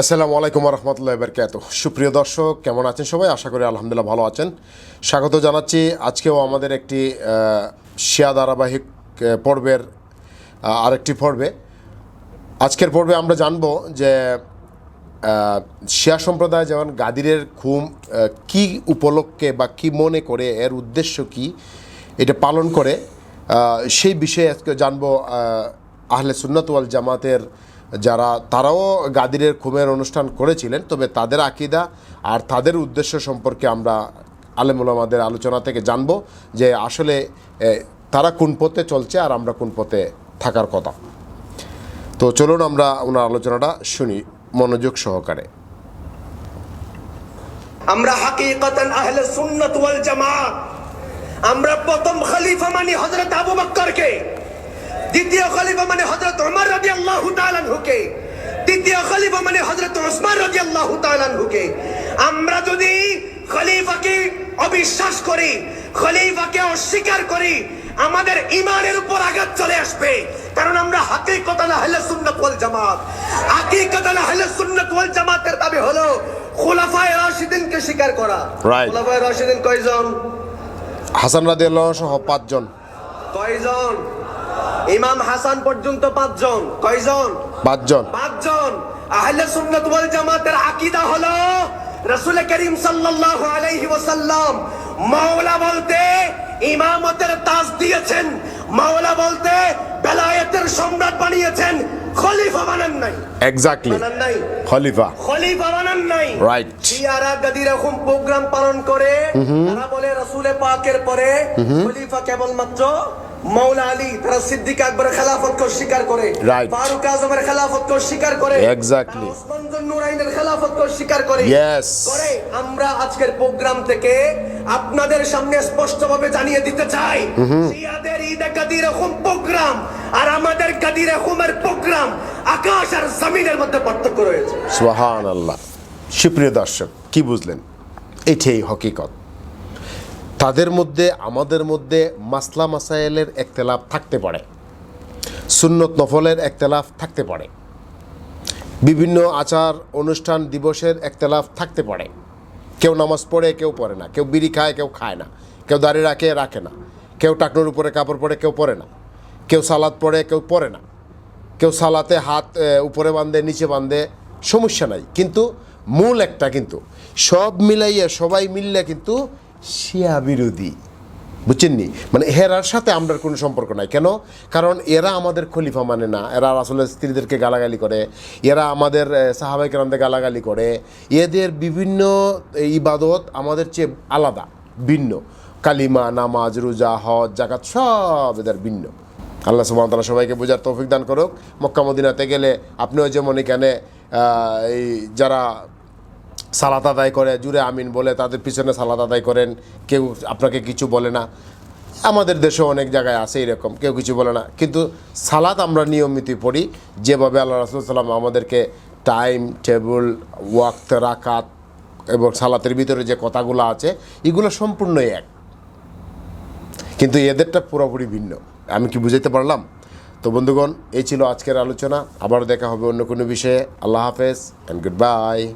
আসসালামু আলাইকুম রহমতুল্লাহ বরকাত সুপ্রিয় দর্শক, কেমন আছেন সবাই? আশা করি আলহামদুলিল্লাহ ভালো আছেন। স্বাগত জানাচ্ছি আজকেও আমাদের একটি শিয়া ধারাবাহিক পর্বের আরেকটি পর্বে। আজকের পর্বে আমরা জানব যে শিয়া সম্প্রদায় যেমন গাদিরের খুম কি উপলক্ষে বা কি মনে করে, এর উদ্দেশ্য কি, এটা পালন করে সেই বিষয়ে আজকে জানব আহলে সুন্নত ওয়াল জামাতের যারা, তারাও গাদিরের খুমের অনুষ্ঠান করেছিলেন, তবে তাদের আকিদা আর তাদের উদ্দেশ্য সম্পর্কে আমরা আলেমুলামাদের আলোচনা থেকে জানব যে আসলে তারা কোন পথে চলছে আর আমরা কোন পথে থাকার কথা। তো চলুন আমরা ওনার আলোচনাটা শুনি মনোযোগ সহকারে। আমরা হাকিকতান আহলে সুন্নাত ওয়াল আমরা প্রথম খলিফা মানি হযরত আবু বকরকে দ্বিতীয় খলিফা মানে হযরত ওমর রাদিয়াল্লাহু তাআলা আনহুকে। তৃতীয় খলিফা মানে হযরত ওসমান রাদিয়াল্লাহু তাআলা আনহুকে। আমরা যদি খলিফাকে অবিশ্বাস করি খলিফাকে অস্বীকার করি আমাদের ইমানের উপর আঘাত চলে আসবে। কারণ আমরা হাকিকতান আহলে সুন্নাত ওয়াল জামাত। হাকিকতান হলে সুন্নাত ওয়াল জামাতের দাবি হলো খোলাফায়ে রাশিদিনকে স্বীকার করা. খোলাফায়ে রাশিদিন কয়জন? হাসান রাদি আল্লাহ সহ পাঁচজন। কয়জন? ইমাম হাসান পর্যন্ত পাঁচজন। কয়জন? পাঁচজন। পাঁচজন। আহলে সুন্নাত ওয়াল জামাতের আকীদা হলো রাসূল করিম সাল্লাল্লাহু আলাইহি ওয়াসাল্লাম। মাওলা বলতে ইমামতের তাজ দিয়েছেন। মাওলা বলতে বেলায়েতের সম্রাট বানিয়েছেন। খলিফা বানান নাই। এক্স্যাক্টলি বানান নাই। খলিফা। খলিফা বানান নাই। Right. শিয়ারা গদি রকম প্রোগ্রাম পালন করে। তারা বলে রাসূলে পাকের পরে খলিফা কেবলমাত্র মাওলা আলী তারা সিদ্দিক আকবরের খেলাফতকে করে. ফারুক আজমের খেলাফতকে করে. তারা ওসমান খেলাফতকে করে Yes. করে আমরা আজকের প্রোগ্রাম থেকে আপনাদের সামনে স্পষ্টভাবে জানিয়ে দিতে চাই শিয়াদের ঈদে গাদি রকম প্রোগ্রাম আর আমাদের গাদি রকমের প্রোগ্রাম আকাশ আর জমিনের মধ্যে পার্থক্য রয়েছে সোহান আল্লাহ সুপ্রিয় দর্শক কি বুঝলেন এটাই হকিকত তাদের মধ্যে, আমাদের মধ্যে মাসলা মাসাইলের একতেলাফ থাকতে পারে। সুন্নত নফলের একতলাফ থাকতে পারে। বিভিন্ন আচার অনুষ্ঠান দিবসের একতেলাফ থাকতে পারে। কেউ নামাজ পড়ে, কেউ পড়ে না। কেউ বিড়ি খায়, কেউ খায় না। কেউ দাঁড়িয়ে রাখে রাখে না। কেউ টাকনোর উপরে কাপড় পরে, কেউ পরে না। কেউ সালাদ পড়ে, কেউ পরে না। কেউ সালাতে হাত উপরে বাঁধে, নিচে বাঁধে, সমস্যা নাই। কিন্তু মূল একটা কিন্তু, সব মিলাইয়া সবাই মিললে কিন্তু শিয়া বিরোধী। বুঝছেন নি মানে হেরার সাথে আমরা কোনো সম্পর্ক নাই। কেন? কারণ এরা আমাদের খলিফা মানে না। এরা আসলে স্ত্রীদেরকে গালাগালি করে। এরা আমাদের সাহাবাই কেরামদের গালাগালি করে। এদের বিভিন্ন ইবাদত আমাদের চেয়ে আলাদা, ভিন্ন। কালিমা, নামাজ, রোজা, হজ জাকাত সব এদের ভিন্ন। আল্লাহ সুবহান তাআলা সবাইকে বোঝার তৌফিক দান করুক। মক্কা, মদিনাতে গেলে আপনিও যেমন এখানে এই যারা সালাত আদায় করে, জুড়ে আমিন বলে তাদের পিছনে সালাত আদায় করেন। কেউ আপনাকে কিছু বলে না। আমাদের দেশে অনেক জায়গায় আছে এরকম, কেউ কিছু বলে না। কিন্তু সালাত আমরা নিয়মিত পড়ি, যেভাবে আল্লাহ রাসুল সাল্লাম আমাদেরকে টাইম, টেবিল, ওয়াক্ত, রাকাত এবং সালাতের ভিতরে যে কথাগুলো আছে, এগুলো সম্পূর্ণই এক। কিন্তু এদেরটা পুরোপুরি ভিন্ন। আমি কি বুঝাইতে পারলাম? তো বন্ধুগণ, এই ছিল আজকের আলোচনা। আবার দেখা হবে অন্য কোনো বিষয়ে। আল্লাহ হাফেজ অ্যান্ড গুড বাই